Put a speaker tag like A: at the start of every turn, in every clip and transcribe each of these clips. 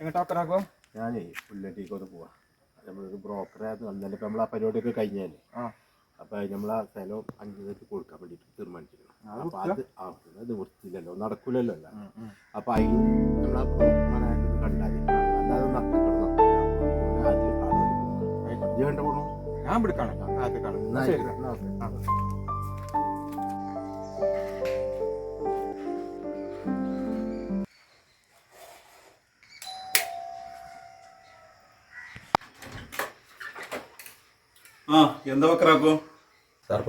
A: എങ്ങോട്ടാ ഒക്കറാക്കോ
B: ഞാനേ പുല്ലട്ടിക്ക് ഒന്ന് പോവാ. നമ്മളൊരു ബ്രോക്കറായിരുന്നു അന്നല്ലേ ഇപ്പം നമ്മൾ ആ പരിപാടിയൊക്കെ കഴിഞ്ഞാൽ
A: ആ.
B: അപ്പൊ നമ്മൾ ആ സ്ഥലം അഞ്ച് പേർക്ക് കൊടുക്കാൻ വേണ്ടിട്ട് തീരുമാനിച്ചിരുന്നു. അപ്പൊ? അത് ആ അത് വൃത്തിയില്ലല്ലോ. നടക്കൂലല്ലോ അല്ല. അപ്പൊ അതിന് നമ്മൾ ആ ബ്രോക്കർമാരായിട്ട് കണ്ടാൽ അല്ലാതെ നടക്കത്തോളം അതിൽ കാണാൻ
A: ഞാൻ പിടിക്കാണ് ആദ്യത്തെ കാണും
B: ആ.
C: എന്താ വെക്കറാക്കോ
B: സാർ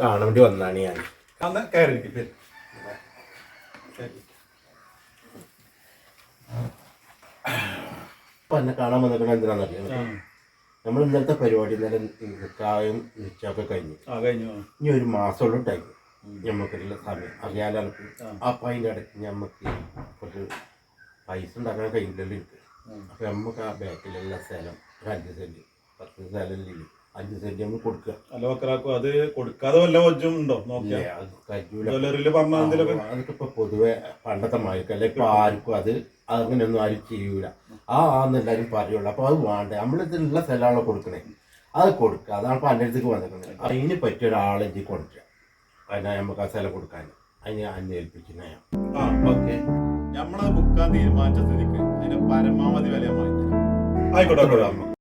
B: കാണാൻ വേണ്ടി വന്നാണ് ഞാൻ.
C: അന്ന് കയറിയിരിക്കും
B: അപ്പൊ എന്നെ കാണാൻ വന്നിട്ട് എന്തിനാണെന്നറിയാം നമ്മൾ ഇന്നലത്തെ പരിപാടി ഇന്നലെ നിൽക്കായും നിശ്ചയമൊക്കെ കഴിഞ്ഞു. ഇനി ഒരു മാസമുള്ള ടൈം ഞമ്മക്കുള്ള സമയം. അറിയാലോ? അപ്പം അതിന്റെ ഇടയ്ക്ക് ഞമ്മക്ക് കുറച്ച് പൈസ ഉണ്ടാക്കാൻ കഴിയില്ലല്ലോ എനിക്ക്. അപ്പൊ നമുക്ക് ആ ബാക്കിലുള്ള സ്ഥലം ഒരു അഞ്ച് സെന്റ് പത്ത് സ്ഥലം ഇല്ലേ? അഞ്ച് സെന്റ് നമ്മൾ കൊടുക്കുക.
C: അല്ല വെക്കറാക്കോ അത് കൊടുക്കാതെ വല്ല വജ്ജും ഉണ്ടോ?
B: അതൊക്കെ ഇപ്പൊ പൊതുവെ പണ്ടത്തെ മാർക്കല്ല ഇപ്പൊ ആർക്കും അത് അങ്ങനെയൊന്നും ആരും ചെയ്യൂല. ആ ആന്ന് എല്ലാരും പറയുള്ളൂ. അപ്പൊ അത് വേണ്ട? നമ്മളിതിലുള്ള സ്ഥലമാണോ കൊടുക്കണേ. അത് കൊടുക്കുക. അതാണ് ഇപ്പൊ എന്റെ അടുത്തേക്ക് വന്നിരിക്കുന്നത്. അതിന് പറ്റിയ ഒരാളെ എനിക്ക് കൊണ്ടുവരാം അതിനാ നമുക്ക് ആ സ്ഥലം കൊടുക്കാൻ. അതിനെ ഞാൻ
C: ആ
B: ഓക്കെ.
C: നമ്മളത് ബുക്കാൻ തീരുമാനിച്ച സ്ഥിതിക്ക് അതിന്റെ പരമാവധി വില ആയിക്കോട്ടെ ആയിക്കോട്ടെ